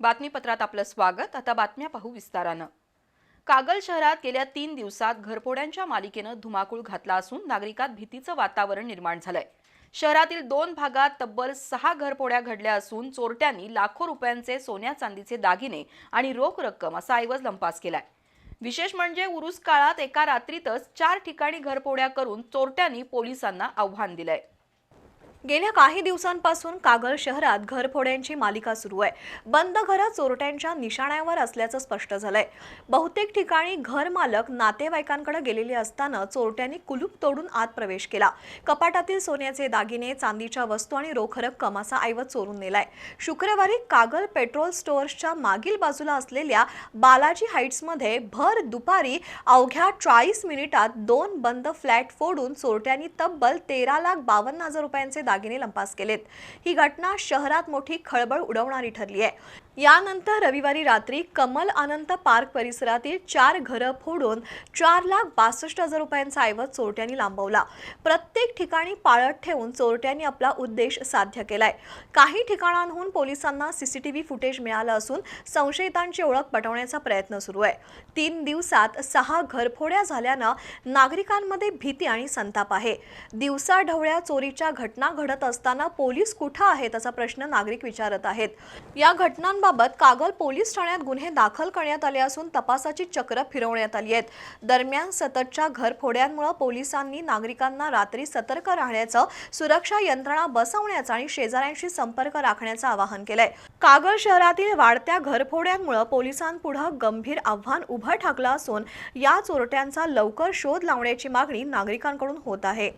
बातमीपत्रात आपलं स्वागत. आता बातम्या पाहू विस्तारानं. कागल शहरात गेल्या तीन दिवसात घरफोड्यांच्या मालिकेनं धुमाकूळ घातला असून नागरिकात भीतीचं वातावरण निर्माण झालंय. शहरातील दोन भागात तब्बल सहा घरफोड्या घडल्या असून चोरट्यांनी लाखो रुपयांचे सोन्या चांदीचे दागिने आणि रोख रक्कम असा ऐवज लंपास केलाय. विशेष म्हणजे उरुस काळात एका रात्रीतच चार ठिकाणी घरफोड्या करून चोरट्यांनी पोलिसांना आव्हान दिलंय. गेल्या काही दिवसांपासून कागल शहरात घरफोड्यांची मालिका सुरू आहे. बंद घरं चोरट्यांच्या निशाण्यावर असल्याचं स्पष्ट झालंय. बहुतेक ठिकाणी घर मालक नातेवाईकांकडे गेलेले असताना चोरट्यांनी कुलूप तोडून आत प्रवेश केला. कपाटातील सोन्याचे दागिने चांदीच्या वस्तू आणि रोख रक्कम असा ऐवज चोरून नेलाय. शुक्रवारी कागल पेट्रोल स्टोअर्सच्या मागील बाजूला असलेल्या बालाजी हाईट्समध्ये भर दुपारी अवघ्या चाळीस मिनिटात दोन बंद फ्लॅट फोडून चोरट्यांनी तब्बल तेरा लाख बावन्न हजार रुपयांचे दागिने लंपास केलेत. ही घटना शहरात मोठी खळबळ उडवणारी ठरली आहे. यानंतर रविवारी रात्री कमल अनंत पार्क परिसरातील चार घरं फोडून चार लाख बासष्ट हजार रुपयांचा ऐवज चोरट्यांनी लांबवला. प्रत्येक ठिकाणी पाळत ठेवून चोरट्यांनी आपला उद्देश साध्य केलाय. काही ठिकाणांहून पोलिसांना सीसीटीव्ही फुटेज मिळालं असून संशयितांची ओळख पटवण्याचा प्रयत्न सुरू आहे. तीन दिवसात सहा घरफोड्या झाल्यानं नागरिकांमध्ये भीती आणि संताप आहे. दिवसा ढवळ्या चोरीच्या घटना घडत असताना पोलीस कुठं आहेत असा प्रश्न नागरिक विचारत आहेत. या घटनांबाबत कागल पोलीस ठाण्यात गुन्हे दाखल करण्यात आले असून तपासाची चक्र फिरवण्यात आली आहेत. दरम्यान सततच्या घरफोड्यांमुळे पोलिसांनी नागरिकांना रात्री सतर्क राहण्याचं सुरक्षा यंत्रणा बसवण्याचं आणि शेजाऱ्यांशी संपर्क राखण्याचं आवाहन केलंय. कागल शहरातील वाढत्या घरफोड्यांमुळे पोलिसांपुढे गंभीर आव्हान उभं ठाकलं असून या चोरट्यांचा लवकर शोध लावण्याची मागणी नागरिकांकडून होत आहे.